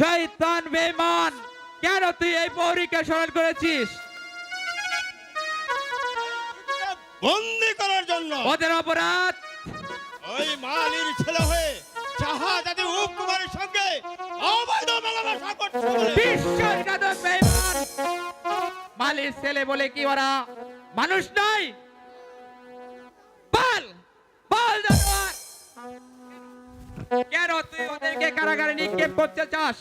শয়তান বেমান কেন তুই এই পৌরীকে স্মরণ করেছিস? বন্দি করার জন্য। ওদের অপরাধ। ওই মালির ছেলে হয়ে শাহাদাতে উপ কুমারের সঙ্গে অবৈধ মেলামেশা করছে বলে বিশ্বাসঘাতক বেঈমান। মালির ছেলে বলে কি ওরা? মানুষ নয়। বল বল জানোয়ার। কেন কারাগারে নিক্ষেপ করতে চাস?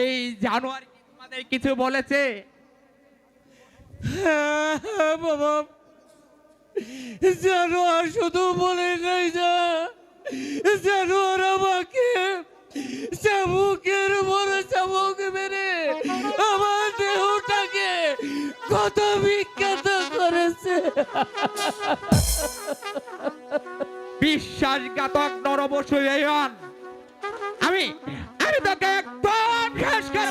এই তোমাদের কিছু বলেছে? শুধু বলে নাই যা। জানোয়ার আমাকে চাবুকের চাবুক মেরে আমার কত বিখ্যাত করেছে। বিশ্বাসঘাতক নরবশু বেঈমান আমি আমি তোকে একদম শেষ করে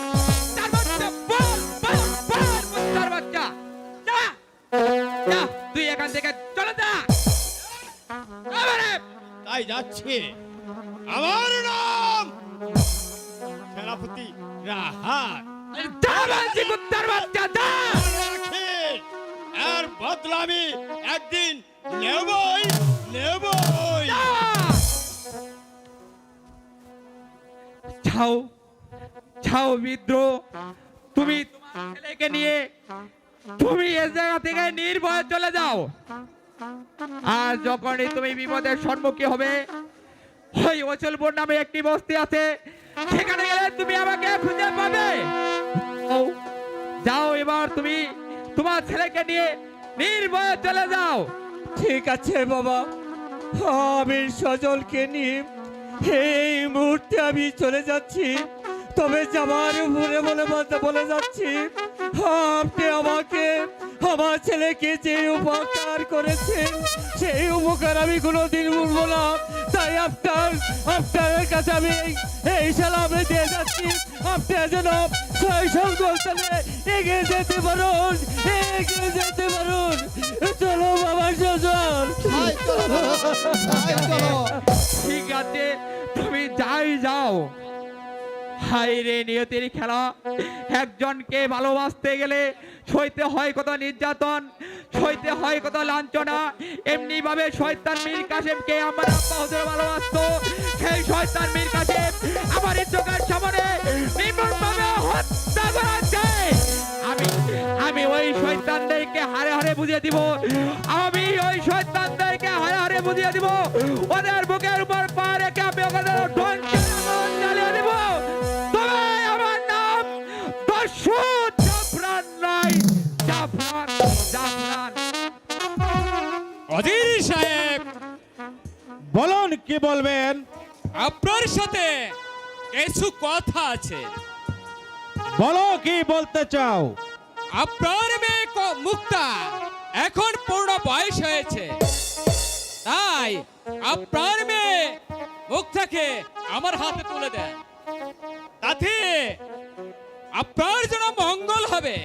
তার বাচ্চা বল বল বল তার বাচ্চা। যা যা তুই এখান থেকে চলে যা। তাই যাচ্ছে। আমার নাম সেনাপতি রাহাত। যাও তুমি তোমার জায়গা থেকে নির্ভয়ে চলে যাও। আর যখনই তুমি বিপদের সম্মুখীন হবে, ওই অচলপুর নামে একটি বস্তি আছে, সেখানে গেলে তুমি আমাকে খুঁজে পাবে। যাও, এবার তুমি তোমার ছেলেকে নিয়ে নির্ভয়ে চলে যাও। ঠিক আছে বাবা আমি সজলকে নিয়ে এই মুহূর্তে আমি চলে যাচ্ছি। তবে যাবার উপরে বলে বলে যাচ্ছি আপনি আমাকে আমার ছেলেকে যে উপকার করেছেন সেই উপকার আমি কোনোদিন ভুলবো না। তাই আপনার আপনার কাছে আমি এই- সালাম দিয়ে যাচ্ছি। আপনি যেন সংকল এগিয়ে যেতে পারুন এগিয়ে যেতে পারুন চলো বাবা সজল ঠিক আছে তুমি যাই যাও। হাই রে নিয়তির খেলা। একজনকে ভালোবাসতে গেলে সইতে হয় কত নির্যাতন, সইতে হয় কত লাঞ্ছনা। এমনি ভাবে শয়তান মীর কাসেমকে আমার আব্বা হুজুর ভালোবাসতো। সেই শয়তান মীর কাসেম আমার চোখের সামনে নির্মম ভাবে হত্যা করাচ্ছে আমি আমি ওই শয়তানদেরকে হারে হারে বুঝিয়ে দিব। আমি ওই শয়তানদেরকে হারে হারে বুঝিয়ে দিব। ওদের বুকের উপর পা রেখে আমি ওদের অধীর সাহেব বলুন কি বলবেন? আপনার সাথে কিছু কথা আছে। বলো কি বলতে চাও? আপনার মেয়ে মুক্তা এখন পূর্ণ বয়স হয়েছে। তাই আপনার মেয়ে মুক্তাকে আমার হাতে তুলে দেন। তাতে আপনার জন্য মঙ্গল হবে।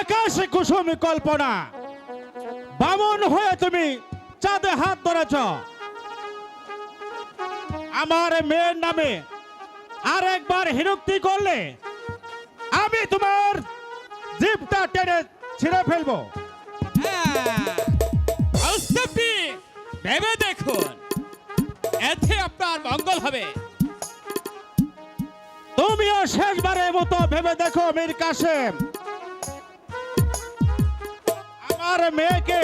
আকাশে কুসুম কল্পনা। বামন হয়ে তুমি চাঁদে হাত ধরেছ। আমার মেয়ের নামে আর একবার হিরুক্তি করলে আমি তোমার জিপটা টেনে ছিঁড়ে ফেলব। হ্যাঁ, ভেবে দেখুন এতে আপনার মঙ্গল হবে। তুমিও শেষবারের মতো ভেবে দেখো মীর কাসেম। আমার মেয়েকে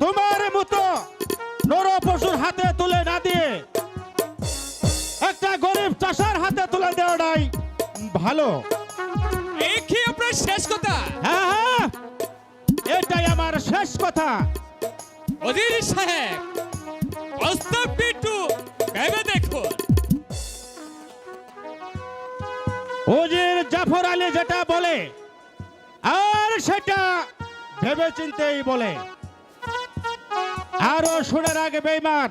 তোমার মতো নর পশুর হাতে তুলে না দিয়ে একটা গরিব চাষার হাতে তুলে দেওয়াটাই ভালো। কি আপনার শেষ কথা? হ্যাঁ হ্যাঁ। এটাই আমার শেষ কথা। সাহেব ভেবে উজির জাফর আলী যেটা বলে আর সেটা ভেবে চিন্তেই বলে। আরও শুনে রাখবে বেইমান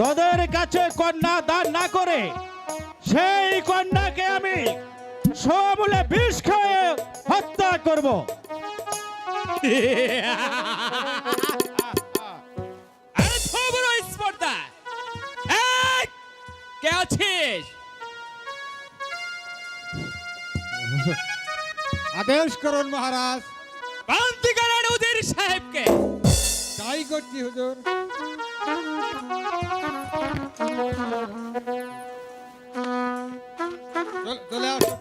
তোদের কাছে কন্যা দান না করে সেই কন্যাকে আমি সমূলে বিষ খাওয়ে করব। আরে খবর স্পর্ধা। এই, কে আছিস? আদেশ করুন মহারাজ। বান্তি করেন উজির সাহেবকে। তাই করছি হুজুর। চলে আসো।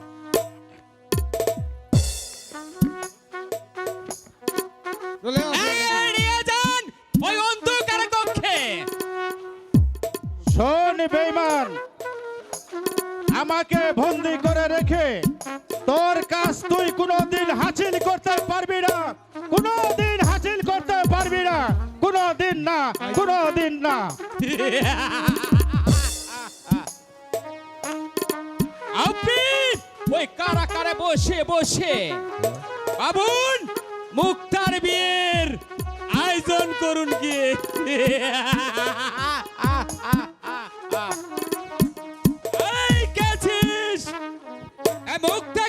চলে শোন বেইমান আমাকে বন্দি করে রেখে তোর কাজ তুই কোনোদিন ওই কারা কারা বসে বসে বাবুন মুক্তার বিয়ের আয়োজন করুন গিয়ে মুক্তার